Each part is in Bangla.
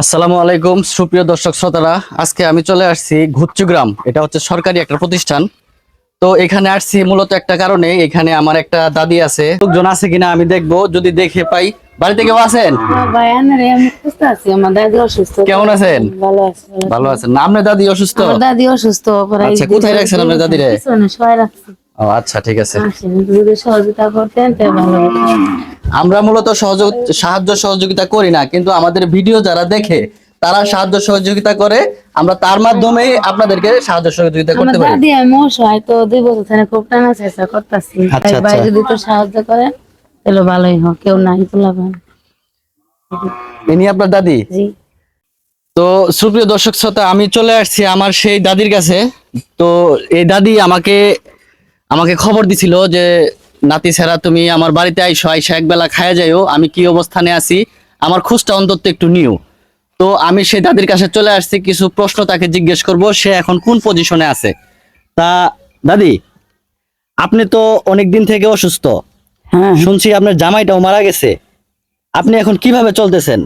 আসসালামু আলাইকুম সুপ্রিয় দর্শক শ্রোতারা। আজকে আমি চলে আসছি ঘুচ্চুগ্রাম। এটা হচ্ছে সরকারি একটা প্রতিষ্ঠান। তো এখানে আসছি মূলত একটা কারণে এখানে আমার একটা দাদি আছে। লোকজন আছে কিনা আমি দেখব যদি দেখে পাই। বাড়িতে কেউ আছেন? অসুস্থ। কেমন আছেন? ভালো আছি ভালো আছি। ভালো আছেন। আপনার দাদি অসুস্থ? দাদি অসুস্থ আচ্ছা, কোথায় রাখছেন আপনার দাদিরে? আচ্ছা ঠিক আছে। যদি সহযোগিতা করতেন। আমরা মূলত সহযোগ সাহায্য সহযোগিতা করি না কিন্তু আমাদের ভিডিও যারা দেখে তারা সাহায্য সহযোগিতা করে। আমরা তার মাধ্যমে আপনাদেরকে সাহায্য সহযোগিতা করতে পারি। দাদি আমি অসহায় তো দুই বছর ধরে খুব টানা চেষ্টা করতেছি। আচ্ছা, তাই ভাই আচ্ছা। যদি তো সাহায্য করে তাহলে ভালোই হোক কেউ নাই তোলা ভাই ইনি আপনার দাদি? জি। তো সুপ্রিয় দর্শক শ্রোতা আমি চলে আসছি আমার সেই দাদির কাছে। তো এই দাদি আমাকে আমাকে খবর দিছিল যে নাতি ছাড়া তুমি আমার বাড়িতে আইসো আইসা একবেলা খায়া যাইও। আমি কি অবস্থানে আছি? আমার খোঁজটা অন্তত একটু নিও। তো আমি সেই দাদির কাছে চলে আসছি কিছু প্রশ্ন তাকে জিজ্ঞেস করব সে এখন কোন পজিশনে আছে? তা দাদি আপনি তো অনেক দিন থেকে অসুস্থ। হ্যাঁ। শুনছি আপনার জামাইটাও মারা গেছে। আপনি এখন কীভাবে চলতেছেন?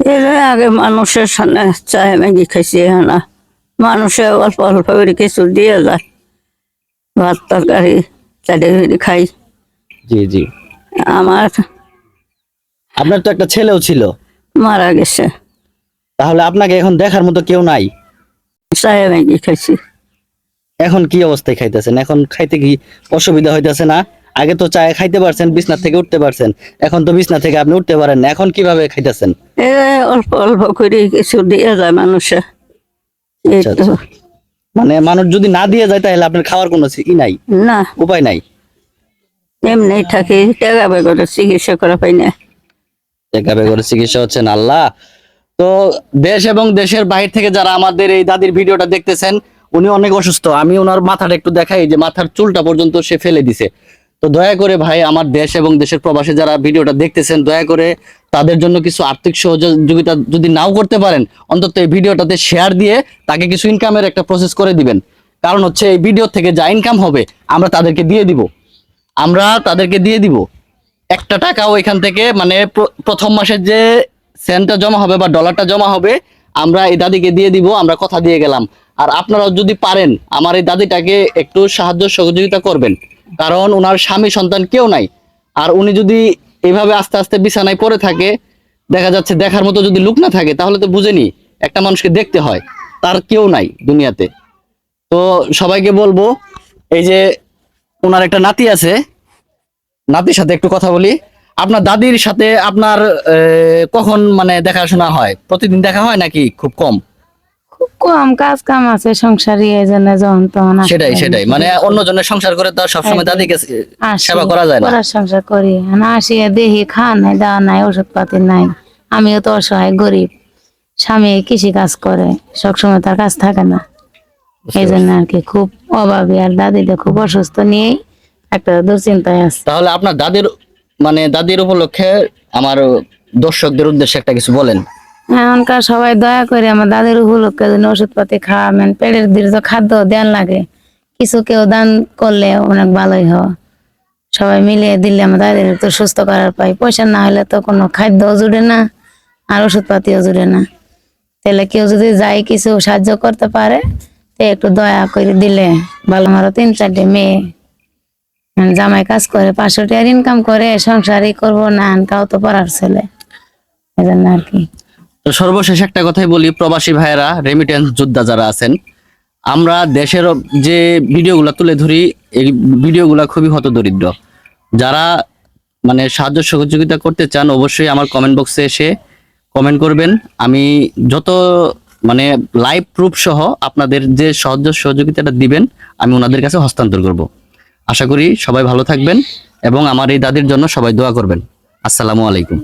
এর আগে মানুষের সামনে চায় ম্যাগি খাইছি না। মানুষে অল্প অল্প করে কিছু দিয়ে যায়। ভাত তরকারি। চাটে খাই। জি জি। আমার আপনার তো একটা ছেলেও ছিল। মারা গেছে। তাহলে আপনাকে এখন দেখার মতো কেউ নাই? চায় ম্যাগি খাইছি। এখন কি অবস্থায় খাইতেছেন? এখন খাইতে কি অসুবিধা হইতেছে না? আগে তো চায় খাইতে পারছেন বিছনা থেকে উঠতে পারছেন। এখন তো বিছনা থেকে আপনি উঠতে পারেন না। এখন কীভাবে খাইতেছেন? অল্প অল্প করে কিছু দিয়ে যায় মানুষে। এই আচ্ছা, তো। মানে মানুষ যদি না দিয়ে যায় তাহলে আপনার খাওয়ার কোনো ই নাই না। উপায় নাই। এমনি থাকে টাকা বেগরে চিকিৎসা করা পাই না। টাকা বেগরে চিকিৎসা হচ্ছে না আল্লাহ। তো দেশ এবং দেশের বাইরে থেকে যারা আমাদের এই দাদির ভিডিওটা দেখতেছেন উনি অনেক অসুস্থ। আমি ওনার মাথাটা একটু দেখাই যে মাথার চুলটা পর্যন্ত সে ফেলে দিছে। তো দয়া করে ভাই আমার দেশ এবং দেশের প্রবাসী যারা ভিডিওটা দেখতেছেন, দয়া করে তাদের জন্য কিছু আর্থিক সহযোগিতা যদি নাও করতে পারেন, অন্তত এই ভিডিওটাতে শেয়ার দিয়ে তাকে কিছু ইনকামের একটা প্রসেস করে দিবেন। কারণ হচ্ছে এই ভিডিও থেকে যা ইনকাম হবে, আমরা তাদেরকে দিয়ে দিব। আমরা তাদেরকে দিয়ে দিব। একটা টাকাও এখান থেকে মানে প্র- প্রথম মাসের যে সেন্টটা জমা হবে বা ডলারটা জমা হবে, আমরা এই দাদিকে দিয়ে দিব, আমরা কথা দিয়ে গেলাম। আর আপনারাও যদি পারেন, আমার এই দাদিটাকে একটু সাহায্য সহযোগিতা করবেন। কারণ ওনার স্বামী সন্তান কেউ নাই। আর উনি যদি এইভাবে আস্তে আস্তে বিছানায় পড়ে থাকে, দেখা যাচ্ছে দেখার মতো যদি লুক না থাকে, তাহলে তো বুঝেনি, একটা মানুষকে দেখতে হয়। তার কেউ নাই দুনিয়াতে। তো সবাইকে বলব, এই যে ওনার একটা নাতি আছে, নাতির সাথে একটু কথা বলি। আপনার দাদির সাথে আপনার কখন মানে দেখাশোনা হয়? প্রতিদিন দেখা হয় নাকি খুব কম? কম কাজ কাম আছে সংসারী এই জন্য যখন তখন সেটাই সেটাই। মানে অন্য জনের সংসার করে তো সবসময় আসি, সেবা করা যায় না। সংসার করি। না আসিয়া দেখি খাওয়া নাই দাওয়া নাই ওষুধ পাতি নাই। আমিও তো অসহায় গরিব। স্বামী কৃষি কাজ করে সবসময় তার কাজ থাকে না। এই জন্য আর কি খুব অভাবী আর দাদিটা খুব অসুস্থ নিয়েই একটা দুশ্চিন্তায় আছে। তাহলে আপনার দাদির মানে দাদির উপলক্ষে আমার দর্শকদের উদ্দেশ্যে একটা কিছু বলেন। এখনকার সবাই দয়া করে আমার দাদির উপলক্ষে যেন ওষুধ পাতি খাওয়াবেন পেটের দীর্ঘ খাদ্য দেন লাগে। কিছু কেউ দান করলে অনেক ভালোই হয়। সবাই মিলিয়ে দিলে আমার দাদির তো সুস্থ করার পাই পয়সা না হলে তো কোনো খাদ্যও জুড়ে না, আর ওষুধপাতিও জুড়ে না। তাহলে কেউ যদি যাই কিছু সাহায্য করতে পারে, তো একটু দয়া করে দিলে ভালো। আমারও তিন চারটে মেয়ে জামাই কাজ করে, পাঁচশো টাকার ইনকাম করে, সংসারই করব না কাউ তো পড়ার ছেলে। এই জন্য আর কি। তো সর্বশেষ একটা কথাই বলি, প্রবাসী ভাইয়েরা রেমিটেন্স যোদ্ধা যারা আছেন, আমরা দেশের যে ভিডিওগুলো তুলে ধরি, এই ভিডিওগুলো খুবই হতদরিদ্র। যারা মানে সাহায্য সহযোগিতা করতে চান, অবশ্যই আমার কমেন্ট বক্সে এসে কমেন্ট করবেন। আমি যত মানে লাইভ প্রুফ সহ আপনাদের যে সাহায্য সহযোগিতাটা দিবেন, আমি ওনাদের কাছে হস্তান্তর করব। আশা করি সবাই ভালো থাকবেন এবং আমার এই দাদির জন্য সবাই দোয়া করবেন। আসসালামু আলাইকুম।